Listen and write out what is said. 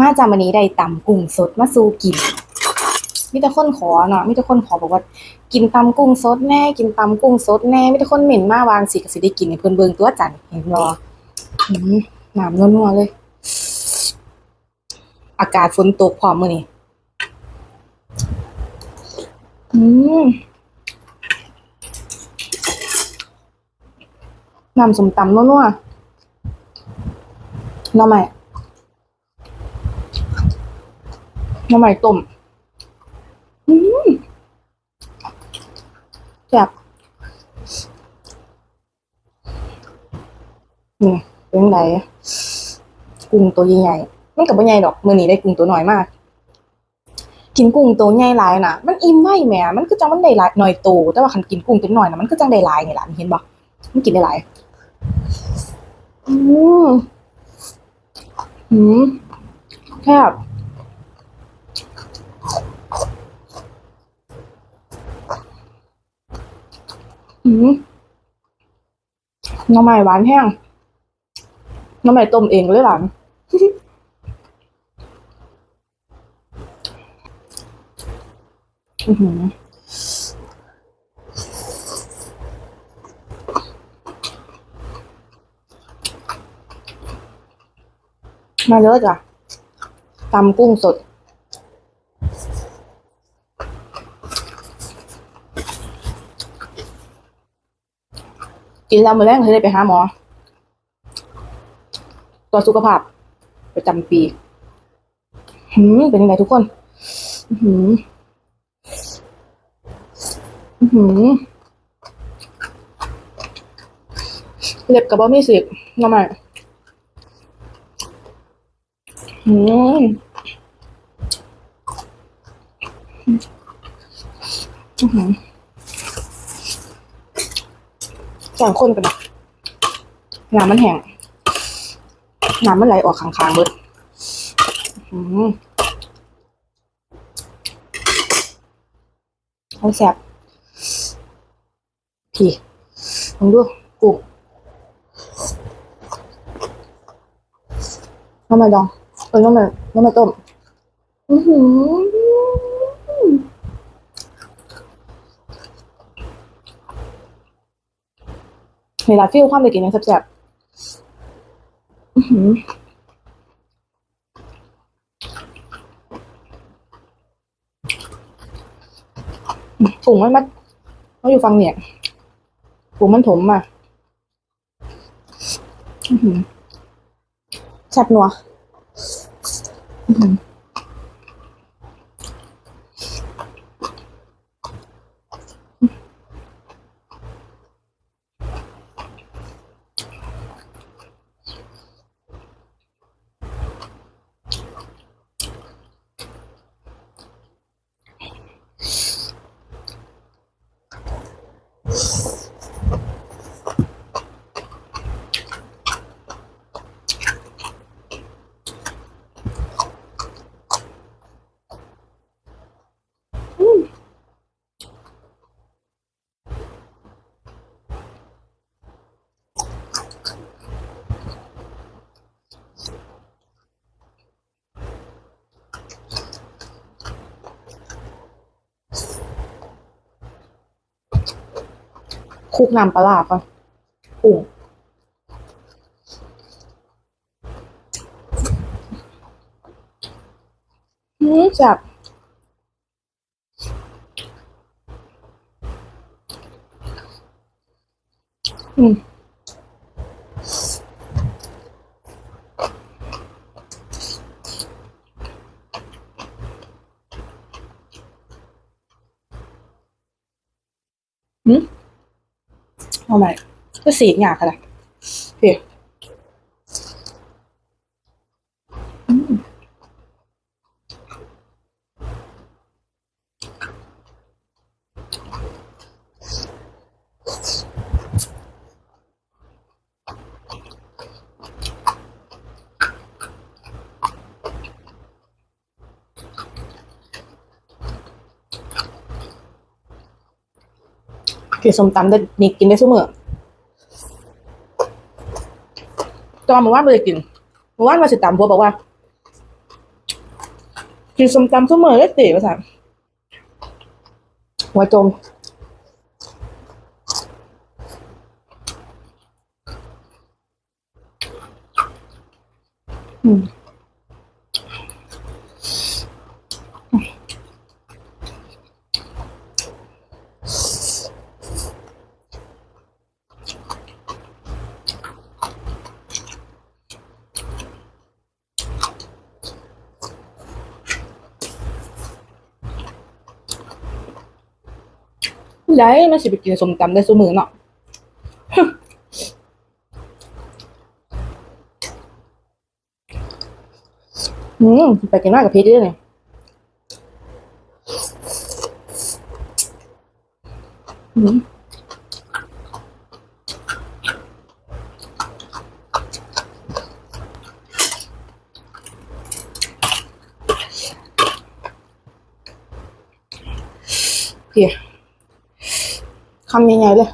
มาจามันนี้ได้ตำกุ้งสดมาสู่กินมีแต่คนขอเนาะมีแต่คนขอบอกว่า กินตำกุ้งสดแน่กินตำกุ้งสดแน่มีแต่คนเหม็นมาวางสิก็สิได้กินให้เพิ่อนเบิงตัวจันเห็นบ่อืมน้ำนัวๆเลย อากาศฝนตกพร้อมมือนี้อืมน้ำสมตำนัวๆหน่อไม้ หน่อไม้ต้มอืมแซ่บนี่เป็นไงกุ้งตัวใหญ่ๆมันกับว่าใหญ่ดอกมื้อนี้ได้กุ้งตัวน้อยมาก กินกุ้งตัวใหญ่หลายนะมันอิ่มไว้แหมมันคือจังมันได้หลายหน่อยโตแต่ว่าคันกินกุ้งตัวน้อยนะมันคือจังได้หลายนี่ล่ะเห็นบ่มันกินได้หลายอืมอืมแซ่บ อืมห น้ำใหม่หวานแห้ง น้ำใหม่ต้มเองเลยหรือหือมาเยอะจ้ะตำกุ้งสด กินแล้วมื้อแรกเคยได้ไปหาหมอตรวจสุขภาพ ประจำปีหืมเป็นยังไงทุกคนอือหืออือหือเล็บกับบ่มีสิกน้ำใหม่อืม อืองข้นกันนะน้ำมันแห้งน้ำมันไหลออกข้างๆเบิดเอาแซ่บพี่ลองดูกุ้งน้ำมันดอง เออน้ำมันน้ำมันต้ม อือหือ เวลาฟิลความไปกินยังแซ่บๆอื้อหือถุงมันมัดมันอยู่ฟังเนี่ยถุงมันถมมาอื้อหือแซ่บนัวอหือ คุกน้ำปลาร้าก่อนกุ้งอืมแซ่บอืมอืม เอาใหมก็สีกหยาบค่ะไรเพี่ กินส้มตำได้นี่กินได้เสมอตอนเมื่อวานไม่ได้กินเมื่อวานมาสิตำพัวบอกว่า กินส้มตำเสมอเลยติว่าซั่นหัวจมอืม ได้มาสิไปกินส้มตำได้ซุมือเนาะอืมไปกินมากกับพีชด้วยเนี่ยอืมเพีย คำใหญ่ๆเลย